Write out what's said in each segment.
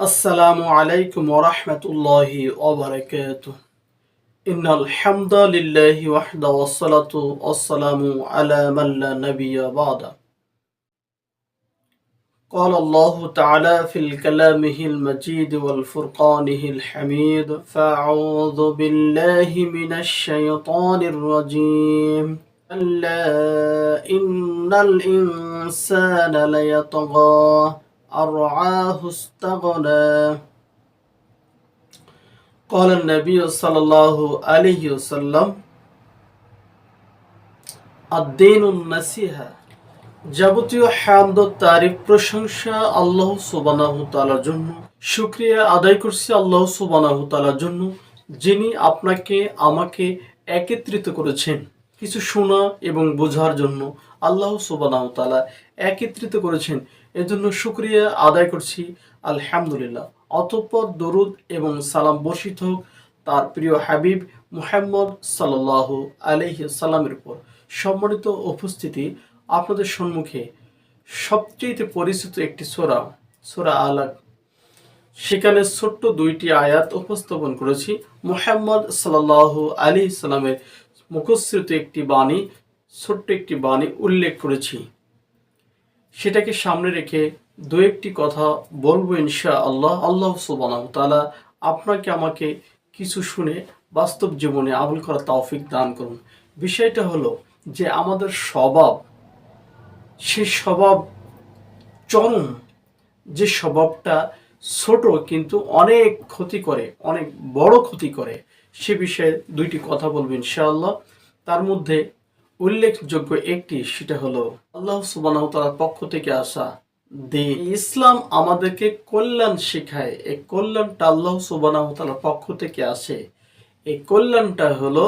السلام عليكم ورحمة الله وبركاته. إن الحمد لله وحده والصلاة والسلام على من لا نبي بعده قال الله تعالى في الكلامه المجيد والفرقانه الحميد فأعوذ بالله من الشيطان الرجيم. ألا إن الإنسان ليطغى أن رعاه استغنى قال النبي صلى الله عليه وسلم الدين النصيحة যাবতীয় হামদ তারিফ প্রশংসা আল্লাহ সুবানাহু তালার জন্য শুক্রিয়া আদায় করছি আল্লাহ সুবানাহু তালার জন্য যিনি আপনাকে আমাকে একত্রিত করেছেন কিছু শোনা এবং বোঝার জন্য আল্লাহ সুবানাহু তালা একত্রিত করেছেন এজন্য শুক্রিয়া আদায় করছি। আলহামদুলিল্লাহ। অতঃপর দরুদ এবং সালাম বর্ষিত হোক তার প্রিয় হাবিব মুহাম্মদ সাল্লাহ আলহি সাল্লামের উপর। সম্মানিত উপস্থিতি আপনাদের সম্মুখে সবচেয়ে পরিচিত একটি সোরা সোরা আলাক। সেখানে ছোট্ট দুইটি আয়াত উপস্থাপন করেছি। মুহাম্মদ সাল্লাহ আলী ইসলামের মুখশ্রিত একটি বাণী, ছোট্ট একটি বাণী উল্লেখ করেছি। সেটাকে সামনে রেখে দু একটি কথা বলব ইনশা আল্লাহ আল্লাহ সুবাহ তালা আপনাকে আমাকে কিছু শুনে বাস্তব জীবনে আমল করা তৌফিক দান করুন। বিষয়টা হলো যে আমাদের স্বভাব, সে স্বভাব চরম, যে স্বভাবটা ছোট কিন্তু অনেক ক্ষতি করে, অনেক বড় ক্ষতি করে, সে বিষয়ে দুইটি কথা বলব ইনশাআল্লাহ। তার মধ্যে উল্লেখযোগ্য একটি, সেটা হলো আল্লাহ সুবাহ তালার পক্ষ থেকে আসা দিন। ইসলাম আমাদেরকে কল্যাণ শেখায়। এই কল্যাণটা আল্লাহ সুবাহ তালার পক্ষ থেকে আসে। এই কল্যাণটা হলো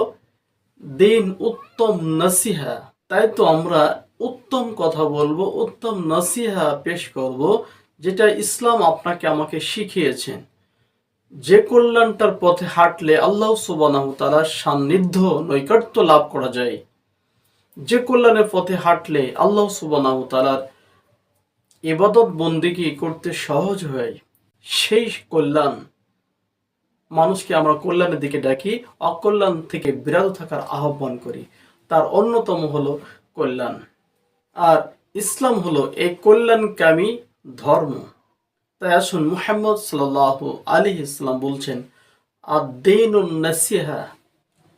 দিন উত্তম নসিহা। তাই তো আমরা উত্তম কথা বলব, উত্তম নসিহা পেশ করব, যেটা ইসলাম আপনাকে আমাকে শিখিয়েছেন। যে কল্যাণটার পথে হাঁটলে আল্লাহ সুবাহ তালার সান্নিধ্য, নৈকট্য লাভ করা যায়। যে কল্যাণের পথে হাঁটলে আল্লাহ সুবাহ তালার এবাদত বন্দিগি করতে সহজ হয়, সেই কল্যাণ মানুষকে আমরা কল্যাণের দিকে ডাকি, অকল্যাণ থেকে বিরত থাকার আহ্বান করি। তার অন্যতম হলো কল্যাণ। আর ইসলাম হলো এই কল্যাণকামী ধর্ম। তাই আসুন মুহাম্মদ সাল্লাহ আলী ইসলাম বলছেন আর দিন নাসিহা।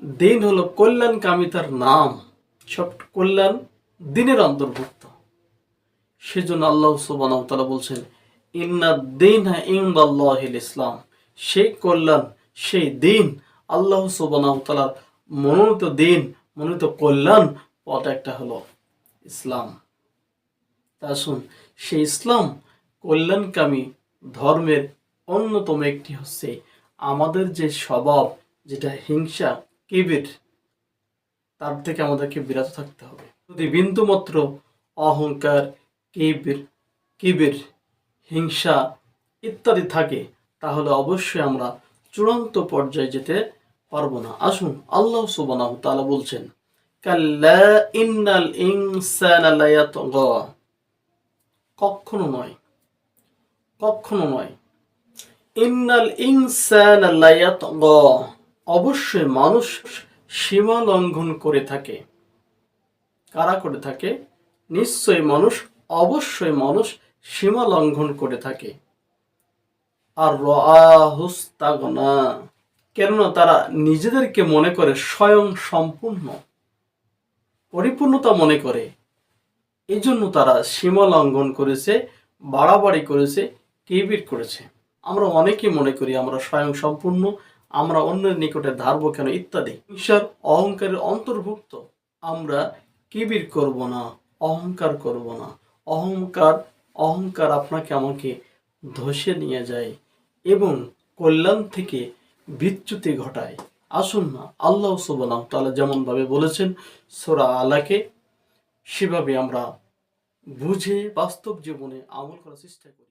দিন হলো কল্যাণকামিতার নাম। সব কল্যাণ দিনের অন্তর্ভুক্ত। সেজন্য আল্লাহ সুবান তালা বলছেন, ইন্না দিন ইসলাম। সেই কল্যাণ, সেই দিন আল্লাহ সুবানতালার মনোনীত দিন, মনোনীত কল্যাণ পথ একটা হলো ইসলাম। তা শুন, সেই ইসলাম কল্যাণকামী ধর্মের অন্যতম একটি হচ্ছে আমাদের যে স্বভাব, যেটা হিংসা, কিবির তার থেকে আমাদেরকে বিরত থাকতে হবে। যদি বিন্দুমাত্র অহংকার, কিবির কিবির, হিংসা ইত্যাদি থাকে, তাহলে অবশ্যই আমরা চূড়ান্ত পর্যায়ে যেতে পারব না। আসুন, আল্লাহ সুবাহ তালা বলছেন কখনো নয় কখনো নয়। ইন্নাল ইনসানা লায়াতগা। অবশ্যই মানুষ সীমা লঙ্ঘন করে থাকে। কারা করে থাকে? নিশ্চয়ই মানুষ, অবশ্যই মানুষ সীমা লঙ্ঘন করে থাকে। আর রাহুস্তাগনা কেননা তারা নিজেদেরকে মনে করে স্বয়ং সম্পূর্ণ, পরিপূর্ণতা মনে করে। এই জন্য তারা সীমা লঙ্ঘন করেছে, বাড়াবাড়ি করেছে, কিবির করেছে। আমরা অনেকেই মনে করি আমরা স্বয়ং সম্পূর্ণ আমরা অন্যের নিকটে ধারবো কেন ইত্যাদি। ঈশ্বর অহংকারের অন্তর্ভুক্ত। আমরা কিবির করব না, অহংকার করব না। অহংকার অহংকার আপনাকে আমাকে ধসে নিয়ে যায় এবং কল্যাণ থেকে বিচ্যুতি ঘটায়। আসুন না, আল্লাহ সুবাহ তালা যেমনভাবে বলেছেন, সোরা আলাকে সেভাবে আমরা বুঝে বাস্তব জীবনে আমল করার চেষ্টা করি।